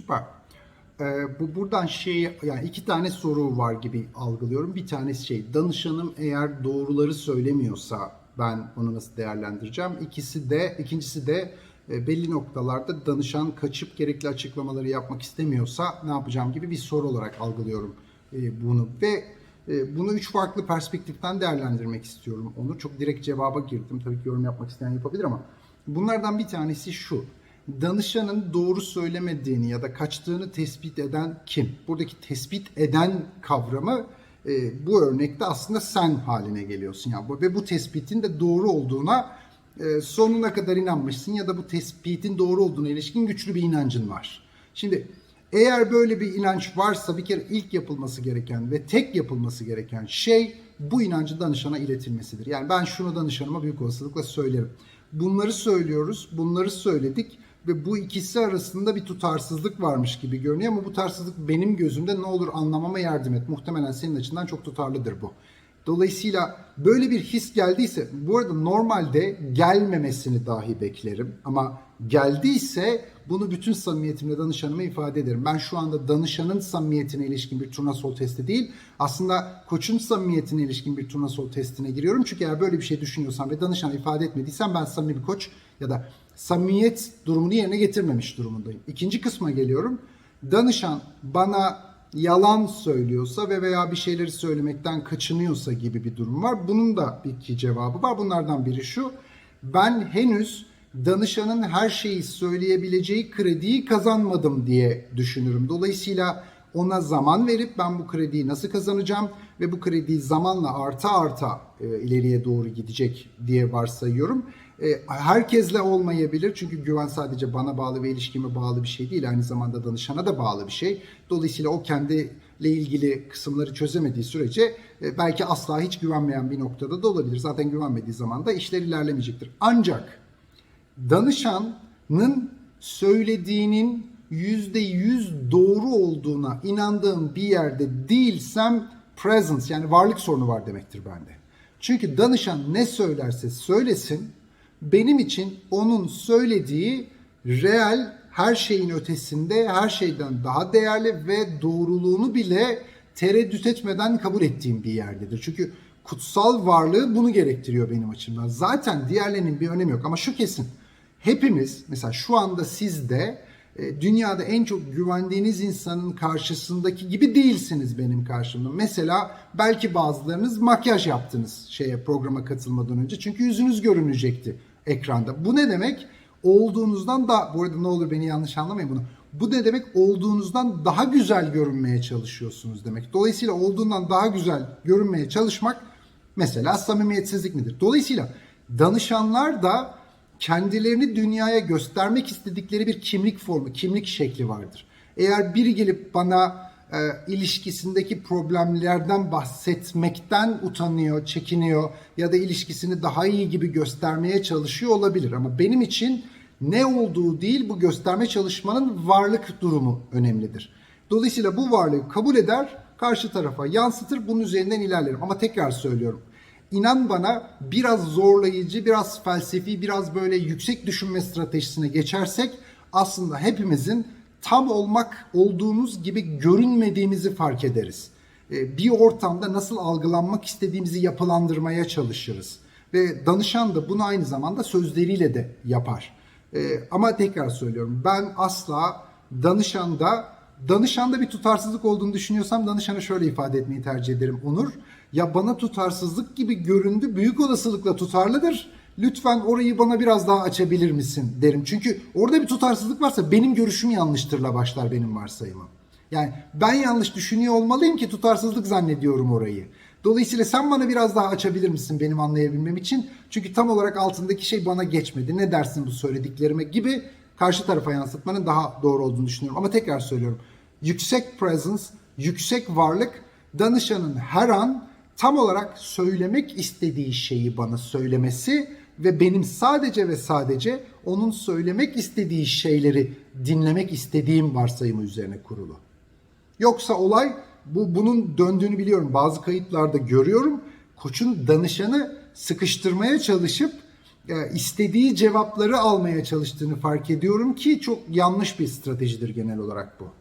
Süper. Ee, bu buradan şey yani iki tane soru var gibi algılıyorum. Bir tanesi şey danışanım eğer doğruları söylemiyorsa ben onu nasıl değerlendireceğim? İkisi de ikincisi de e, belli noktalarda danışan kaçıp gerekli açıklamaları yapmak istemiyorsa ne yapacağım gibi bir soru olarak algılıyorum e, bunu ve e, bunu üç farklı perspektiften değerlendirmek istiyorum. Onu çok direkt cevaba girdim. Tabii ki yorum yapmak isteyen yapabilir ama bunlardan bir tanesi şu danışanın doğru söylemediğini ya da kaçtığını tespit eden kim? Buradaki tespit eden kavramı e, bu örnekte aslında sen haline geliyorsun. Yani. Ve bu tespitin de doğru olduğuna e, sonuna kadar inanmışsın ya da bu tespitin doğru olduğuna ilişkin güçlü bir inancın var. Şimdi eğer böyle bir inanç varsa bir kere ilk yapılması gereken ve tek yapılması gereken şey bu inancı danışana iletilmesidir. Yani ben şunu danışanıma büyük olasılıkla söylerim. Bunları söylüyoruz, bunları söyledik ve bu ikisi arasında bir tutarsızlık varmış gibi görünüyor ama bu tutarsızlık benim gözümde ne olur anlamama yardım et. Muhtemelen senin açından çok tutarlıdır bu. Dolayısıyla böyle bir his geldiyse, bu arada normalde gelmemesini dahi beklerim ama geldiyse bunu bütün samimiyetimle danışanıma ifade ederim. Ben şu anda danışanın samimiyetine ilişkin bir turnasol testi değil, aslında koçun samimiyetine ilişkin bir turnasol testine giriyorum. Çünkü eğer böyle bir şey düşünüyorsam ve danışana ifade etmediysem ben samimi bir koç ya da samimiyet durumunu yerine getirmemiş durumundayım. İkinci kısma geliyorum. Danışan bana yalan söylüyorsa ve veya bir şeyleri söylemekten kaçınıyorsa gibi bir durum var. Bunun da iki cevabı var. Bunlardan biri şu. Ben henüz danışanın her şeyi söyleyebileceği krediyi kazanmadım diye düşünürüm. Dolayısıyla ona zaman verip ben bu krediyi nasıl kazanacağım ve bu kredi zamanla arta arta e, ileriye doğru gidecek diye varsayıyorum. E, herkesle olmayabilir çünkü güven sadece bana bağlı ve ilişkime bağlı bir şey değil. Aynı zamanda danışana da bağlı bir şey. Dolayısıyla o kendiyle ilgili kısımları çözemediği sürece e, belki asla hiç güvenmeyen bir noktada da olabilir. Zaten güvenmediği zaman da işler ilerlemeyecektir. Ancak danışanın söylediğinin yüzde yüz doğru olduğuna inandığım bir yerde değilsem presence yani varlık sorunu var demektir bende. Çünkü danışan ne söylerse söylesin benim için onun söylediği real her şeyin ötesinde her şeyden daha değerli ve doğruluğunu bile tereddüt etmeden kabul ettiğim bir yerdedir. Çünkü kutsal varlığı bunu gerektiriyor benim açımdan. Zaten diğerlerinin bir önemi yok ama şu kesin. Hepimiz mesela şu anda sizde e, dünyada en çok güvendiğiniz insanın karşısındaki gibi değilsiniz benim karşımda. Mesela belki bazılarınız makyaj yaptınız şeye programa katılmadan önce çünkü yüzünüz görünecekti ekranda. Bu ne demek? Olduğunuzdan da bu arada ne olur beni yanlış anlamayın bunu. Bu ne demek? Olduğunuzdan daha güzel görünmeye çalışıyorsunuz demek. Dolayısıyla olduğundan daha güzel görünmeye çalışmak mesela samimiyetsizlik midir? Dolayısıyla danışanlar da kendilerini dünyaya göstermek istedikleri bir kimlik formu, kimlik şekli vardır. Eğer biri gelip bana e, ilişkisindeki problemlerden bahsetmekten utanıyor, çekiniyor ya da ilişkisini daha iyi gibi göstermeye çalışıyor olabilir. Ama benim için ne olduğu değil bu gösterme çalışmanın varlık durumu önemlidir. Dolayısıyla bu varlığı kabul eder, karşı tarafa yansıtır, bunun üzerinden ilerlerim. Ama tekrar söylüyorum, inan bana biraz zorlayıcı, biraz felsefi, biraz böyle yüksek düşünme stratejisine geçersek aslında hepimizin tam olmak olduğumuz gibi görünmediğimizi fark ederiz. Ee, bir ortamda nasıl algılanmak istediğimizi yapılandırmaya çalışırız. Ve danışan da bunu aynı zamanda sözleriyle de yapar. Ee, ama tekrar söylüyorum ben asla danışanda danışanda bir tutarsızlık olduğunu düşünüyorsam danışana şöyle ifade etmeyi tercih ederim Onur. Ya bana tutarsızlık gibi göründü büyük olasılıkla tutarlıdır lütfen orayı bana biraz daha açabilir misin derim. Çünkü orada bir tutarsızlık varsa benim görüşüm yanlıştırla başlar benim varsayımım. Yani ben yanlış düşünüyor olmalıyım ki tutarsızlık zannediyorum orayı. Dolayısıyla sen bana biraz daha açabilir misin benim anlayabilmem için? Çünkü tam olarak altındaki şey bana geçmedi. Ne dersin bu söylediklerime gibi karşı tarafa yansıtmanın daha doğru olduğunu düşünüyorum. Ama tekrar söylüyorum. Yüksek presence, yüksek varlık danışanın her an tam olarak söylemek istediği şeyi bana söylemesi ve benim sadece ve sadece onun söylemek istediği şeyleri dinlemek istediğim varsayımı üzerine kurulu. Yoksa olay bu bunun döndüğünü biliyorum. Bazı kayıtlarda görüyorum. Koçun danışanı sıkıştırmaya çalışıp e, istediği cevapları almaya çalıştığını fark ediyorum ki çok yanlış bir stratejidir genel olarak bu.